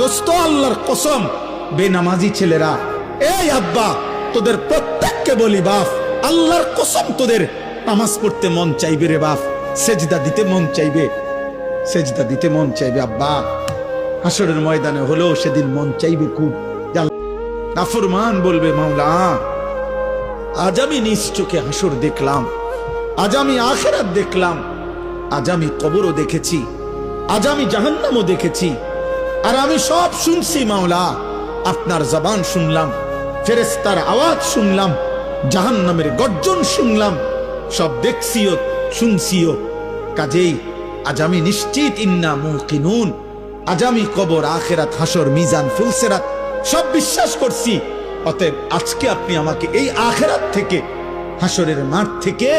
দোস্ত, আল্লাহর কসম, বেনামাজি ছেলেরা, এই আব্বা, তোদের প্রত্যেককে বলি বাপ, আল্লাহর কসম তোদের, নামাজ পড়তে মন চাইবে রে বাপ, সেজদা দিতে মন চাইবে, সেজদা দিতে মন চাইবে, আব্বা। হাসরের ময়দানে হলেও সেদিন মন চাইবে খুব। নাফরমান বলবে, মাওলা, আজ আমি নিজ চোখে হাসর দেখলাম, আজ আমি আখেরাত দেখলাম, আজ আমি কবরও দেখেছি, আজ আমি জাহান্নামও দেখেছি আর আমি সব শুনছি, মাওলা। আপনার জবান শুনলাম ফেরেস্তার আওয়াজ শুনলাম জাহান নামের গর্জন শুনলাম। সব দেখছিও, শুনছিও। কাজেই আজ আমি নিশ্চিত, ইন্না মুকিনুন আজ আমি কবর, আখেরাত, হাসর, মিজান, ফুলসেরাত সব বিশ্বাস করছি। অতএব আজকে আপনি আমাকে এই আখেরাত থেকে, হাসরের মাঠ থেকে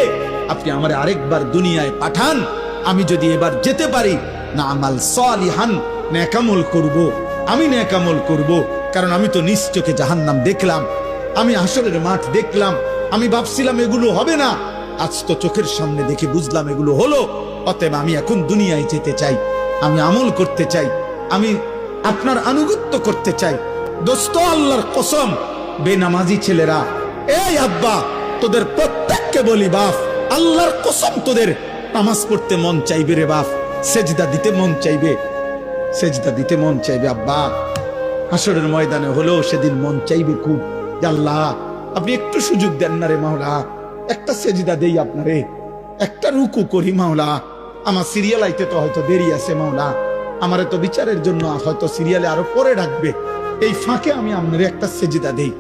আপনি আমার আরেকবার দুনিয়ায় পাঠান। আমি যদি এবার যেতে পারি, না আমাল সালিহান ন্যাকামল করব। আমি ন্যাকামল করব, কারণ আমি তো নিজ চোখে জাহান্নাম দেখলাম। আমি হাসরের মাঠ দেখলাম। আমি ভাবছিলাম এগুলো হবে না। আজ তো চোখের সামনে দেখে বুঝলাম এগুলো হলো। অতএব আমি এখন দুনিয়ায় যেতে চাই। আমি আমল করতে চাই। আমি আপনার আনুগত্য করতে চাই। দোস্ত আল্লাহর কসম, বেনামাজি ছেলেরা, এই আব্বা, তোদের প্রত্যেককে বলি বাপ আল্লাহর কসম তোদের, নামাজ পড়তে মন চাইবে রে বাপ সেজদা দিতে মন চাইবে। সেজদা দিতে মন চাইবে, আব্বা। হাসরের ময়দানে হলেও সেদিন মন চাইবে খুব। আল্লাহ, আপনি একটু সুযোগ দেন না রে মাওলা। একটা সেজদা দেই আপনারে। একটা রুকু করি মাওলা। আমার সিরিয়াল আইতে তো হয়তো দেরি আছে মাওলা। আমারে তো বিচারের জন্য হয়তো সিরিয়ালে আরও পরে ডাকবে। এই ফাঁকে আমি আপনার একটা সেজদা দেই।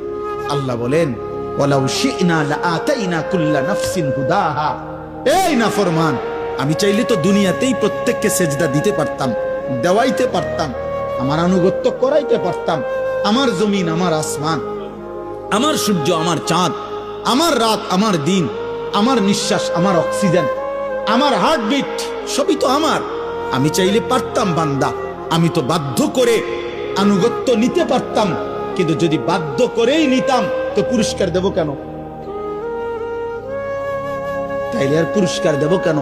আল্লাহ বলেন, ওয়ালাউ শি'না লাআতাইনা কুল্লা নাফসিন হুদাহা। এই নাফরমান, আমি চাইলে তো দুনিয়াতেই প্রত্যেককে সেজদা দিতে পারতাম। দেওয়াইতে পারতাম, আমার আনুগত্য করাইতে পারতাম, আমার জমিন, আমার আসমান। আমার সূর্য, আমার চাঁদ, আমার রাত, আমার দিন, আমার নিঃশ্বাস, আমার অক্সিজেন, আমার হার্টবিট, সবই তো আমার। আমি চাইলে পারতাম বান্দা, আমি তো বাধ্য করে আনুগত্য নিতে পারতাম, কিন্তু যদি বাধ্য করেই নিতাম, তো পুরস্কার দেব কেন? তাইলে আর পুরস্কার দেব কেন?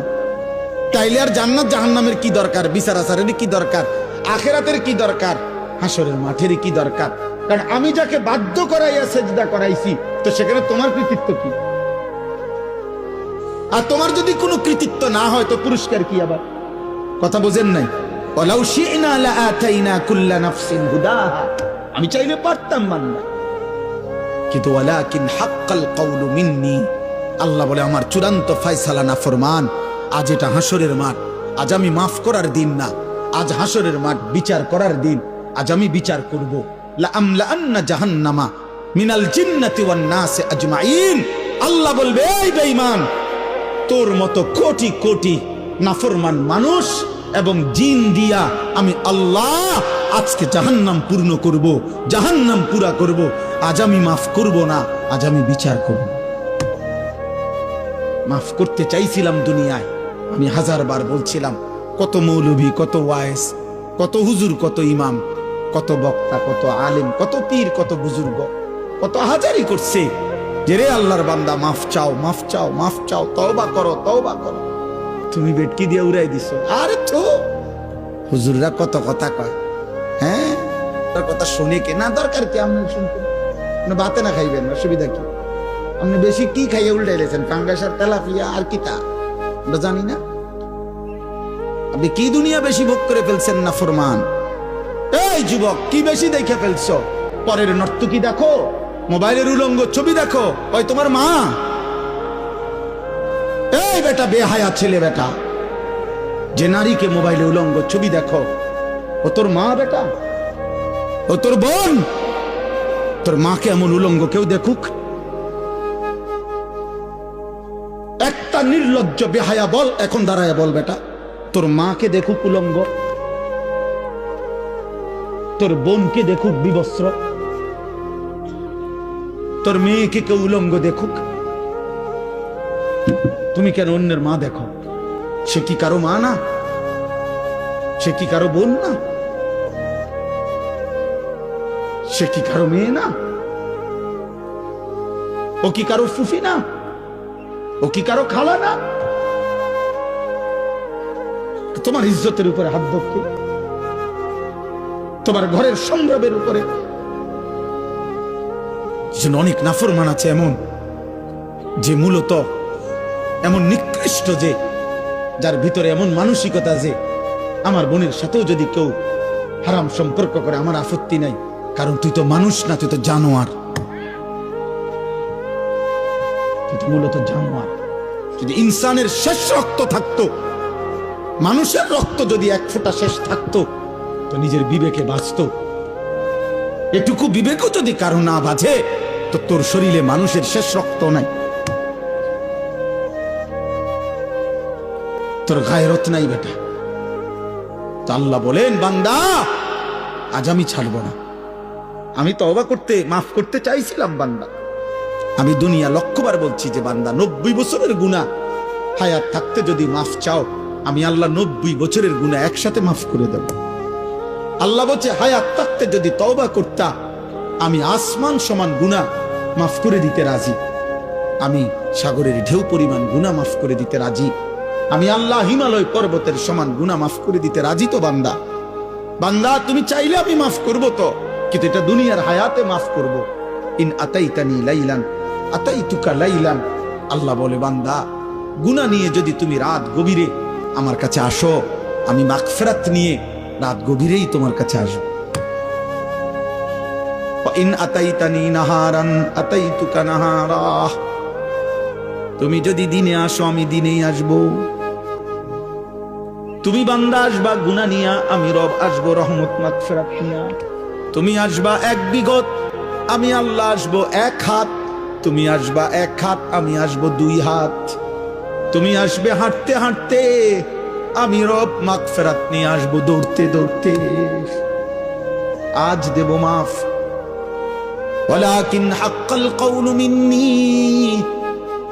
তাইলে আর জান্নাত জাহান্নামের কি দরকার? বিচার আচারের কি দরকার? আখেরাতের কি দরকার? হাসরের মাঠের কি দরকার? কারণ আমি যাকে বাধ্য করাইয়া সেজদা করাইছি, তো সেখানে তোমার কৃতিত্ব কি? আর তোমার যদি কোনো কৃতিত্ব না হয়, তো পুরস্কার কি আবার? কথা বোঝেন নাই? আমি চাইলে পারতাম মাননা কিন্তু আল্লাহ বলে, আমার চূড়ান্ত ফয়সালা না ফরমান আজ এটা হাসরের মাঠ। আজ আমি মাফ করার দিন না। আজ হাসরের মাঠ, বিচার করার দিন। আজ আমি বিচার করব। জাহান্নাম পূর্ণ করব, জাহান্নাম পুরা করব। আজ আমি মাফ করব না, আজ আমি বিচার করব। মাফ করতে চাইছিলাম দুনিয়ায়। আমি হাজার বার বলছিলাম, কত মৌলভী, কত ওয়াইস, কত হুজুর, কত ইমাম, কত বক্তা, কত আলেম, কত পীর, কত বুজুর্গ, কত হাজারি করছে। যে রে আল্লাহর বান্দা, মাফ চাও মাফ চাও মাফ চাও, তওবা করো তওবা করো। তুমি বেটকি দিয়ে উড়াই দিছো। আরে তো হুজুররা কত কথা কয় হ্যাঁ? তার কথা শুনে কে? না, দরকার কি? আপনি শুনতেন আপনি বাতে না খাইবেন, অসুবিধা কি? আপনি বেশি কি খাইয়ে উল্টাইলেছেন ফাঙ্গাস আর তেলাপিয়া আর কি তা? আমরা জানি না। আপনি কি দুনিয়া বেশি ভোগ করে ফেলছেন না, ফরমান? এই যুবক, কি বেশি দেখে ফেলছো? পরের নর্তকি দেখো? মোবাইলের উলঙ্গ ছবি দেখো? ওই তোমার মা? এই বেটা, বেহায়া ছেলে বেটা। যে নারীকে মোবাইলে উলঙ্গ ছবি দেখো, ও তোর মা বেটা? ও তোর বোন? তোর মাকে এমন উলঙ্গ কেউ দেখুক? একটা নির্লজ্জ বেহায়া বল এখন দাঁড়ায় বল বেটা। তোর মাকে দেখুক উলঙ্গ। তোর বোনকে দেখুক বিবস্ত্র। তোর মেয়েকে কেউ উলঙ্গ দেখুক। তুমি কেন অন্যের মা দেখো? সে কি কারও মা না? সে কি কারও বোন না? সে কি কারও মেয়ে না? ও কি কারও ফুফি না? ও কি কারও খালা না? তোমার ইজ্জতের উপরে হাত ধরতে তোমার ঘরের সংগ্রামের উপরে। অনেক নাফরমান আছে এমন, যে মূলত এমন নিকৃষ্ট যে, যার ভিতরে এমন মানসিকতা যে, আমার বোনের সাথেও যদি কেউ হারাম সম্পর্ক করে, আমার আপত্তি নাই। কারণ তুই তো মানুষ না, তুই তো জানোয়ার। মূলত জানোয়ার। যদি ইনসানের শেষ রক্ত থাকতো, মানুষের রক্ত যদি এক ফোঁটা শেষ থাকতো, তো নিজের বিবেকে বাঁচত। এটুকু বিবেকও যদি কারও না বাজে তো তোর শরীরে মানুষের শেষ রক্ত নাই। তোর গায়রত নাই বেটা। তো আল্লাহ বলেন, বান্দা, আজ আমি ছাড়ব না। আমি তো অবাক করতে, মাফ করতে চাইছিলাম বান্দা। আমি দুনিয়া লক্ষ্যবার বলছি যে বান্দা, নব্বই বছরের গুণা হায়াত থাকতে যদি মাফ চাও, আমি আল্লাহ নব্বই বছরের গুণা একসাথে মাফ করে দেব। আল্লাহ বলছে, হায়াত থাকতে যদি তওবা করতা, আমি আসমান সমান গুণা মাফ করে দিতে রাজি। আমি সাগরের ঢেউ পরিমাণ গুণা মাফ করে দিতে রাজি। আমি আল্লাহ হিমালয় পর্বতের সমান গুণা মাফ করে দিতে রাজি তো বান্দা। বান্দা, তুমি চাইলে আমি মাফ করব তো, কিন্তু এটা দুনিয়ার হায়াতে মাফ করব। ইন আতাইতানি লাইলান আতাইতুকা লাইলান আল্লাহ বলে, বান্দা, গুনাহ নিয়ে যদি তুমি রাত গভীরে আমার কাছে আসো, আমি মাগফিরাত নিয়ে রাত গভীরেই তোমার কাছে আসব। তুমি যদি দিনে আসো, আমি দিনেই আসব। তুমি বান্দা আসবা গুনা নিয়া, আমি রব আসব, রহমত, মাগফিরাত নিয়া। তুমি আসবা এক বিগত, আমি আল্লাহ আসব এক হাত। তুমি আসবা এক হাত, আমি আসব দুই হাত। তুমি আসবে হাঁটতে হাঁটতে, আমি রব মাক ফেরাত নিয়ে আসব দৌড়তে দৌড়তে। আজ দেব মাফ। ওয়ালাকিন হাক্কাল কওলু মিন্নি।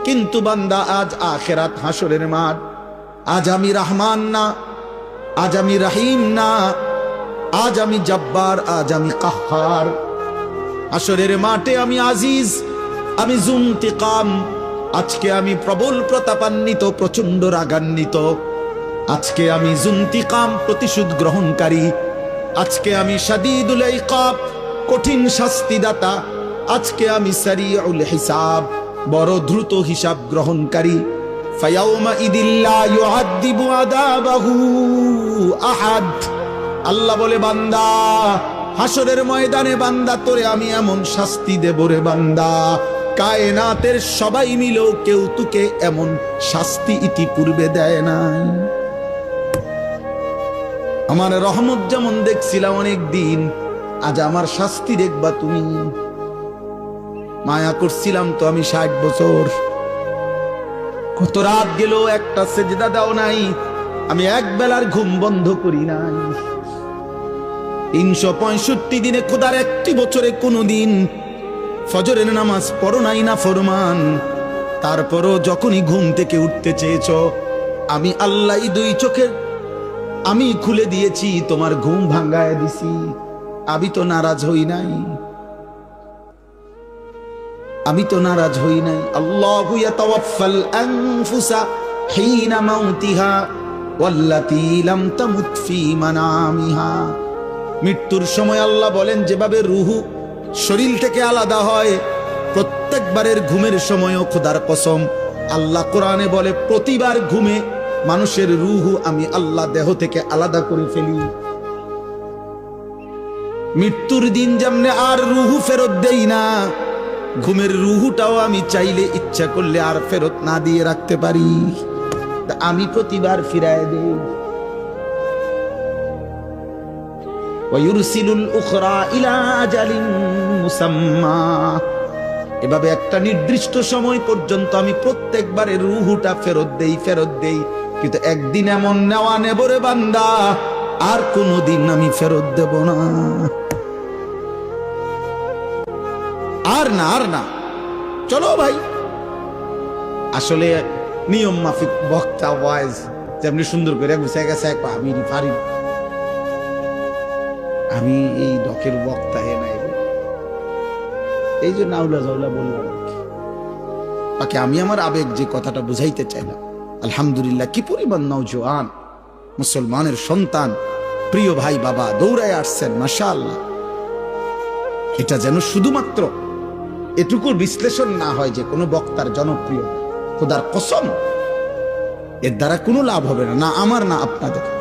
কিন্তু বান্দা আজ আখেরাত হাসরের মাঠ। আজ আমি রহমান না, আজ আমি রহিম না, আজ আমি জব্বার, আজ আমি কাহার। আসরের মাঠে আমি আজিজ আমি জুন্তিকাম আজকে আমি প্রবল প্রতাপান্বিত প্রচণ্ড রাগান্বিত। আজকে আমি জুন্তিকাম প্রতিশোধ গ্রহণকারী। আজকে আমি সাদিদুল কঠিন শাস্তিদাতা। আজকে আমি সারিউল হিসাব, বড় দ্রুত হিসাব গ্রহণকারী। ফায়াউমা ইদিল্লা আহাদ। আল্লাহ বলে, বান্দা হাসরের ময়দানে বান্দা, তোরে আমি এমন শাস্তি দেব রে বান্দা। কায়নাতের সবাই মিলেও কেউ তোকে এমন শাস্তি ইতিপূর্বে দেয় নাই। আমার রহমত যেমন দেখছিলাম অনেক দিন, আজ আমার শাস্তি দেখবা তুমি। মায়া করছিলাম তো আমি ষাট বছর। কত রাত গেল একটা সেজদা দাও নাই, আমি এক বেলার ঘুম বন্ধ করি নাই। তিনশো পঁয়ষট্টি দিনে খোদার একটি বছরে কোনো দিন ফজরের নামাজ পড়ো নাই না ফরমান। তারপরও যখনই ঘুম থেকে উঠতে চেয়েছ, আমি আল্লাহ দুই চোখের, আমি খুলে দিয়েছি, তোমার ঘুম ভাঙ্গায় দিছি। আমি তো নারাজ হই নাই। আমি তো নারাজ হই নাই। আল্লাহু ইয়াতাওয়াফাল আনফুসা হিনা মাউতিহা, ওয়াল্লাতী লাম তামুত ফি মানামিহা। মৃত্যুর সময় আল্লাহ বলেন, যেভাবে রুহু শরীর থেকে আলাদা হয়। প্রত্যেকবারের ঘুমের সময়ও খোদার কসম, আল্লাহ কোরআনে বলে, প্রতিবার ঘুমে মানুষের রুহু আমি আল্লাহ দেহ থেকে আলাদা করে ফেলি। মৃত্যুর দিন যেমনে আর রুহু ফেরত দেই না, ঘুমের রুহুটাও আমি চাইলে ইচ্ছা করলে আর ফেরত না দিয়ে রাখতে পারি। আমি প্রতিবার ফিরায় দেই। উখরা এভাবে একটা নির্দিষ্ট সময় পর্যন্ত আমি প্রত্যেকবারে রুহুটা ফেরত দেই ফেরত দেই। কিন্তু একদিন এমন নেওয়া নেব রে বান্দা, আর কোনোদিন আমি ফেরত দেব না। আর না আর না। চলো ভাই। আসলে নিয়ম মাফিক বক্তা ওয়াইজ যেমনি সুন্দর করে গুছাই গেছে, এক আমি না। আমি এই ডকের বক্তা হে নাই এই যে নাউলা জাউলা বললাম আর কি। বাকি আমি আমার আবেগ যে কথাটা বুঝাইতে চাইলাম, আলহামদুলিল্লাহ, কি পরিমাণ নওজোয়ান, মুসলমানের সন্তান, প্রিয় ভাই, বাবা, দৌড়ায় আসছেন মাশা আল্লাহ এটা যেন শুধুমাত্র এটুকুর বিশ্লেষণ না হয় যে কোনো বক্তার জনপ্রিয়, খোদার কসম, এর দ্বারা কোনো লাভ হবে না না আমার, না আপনাদের।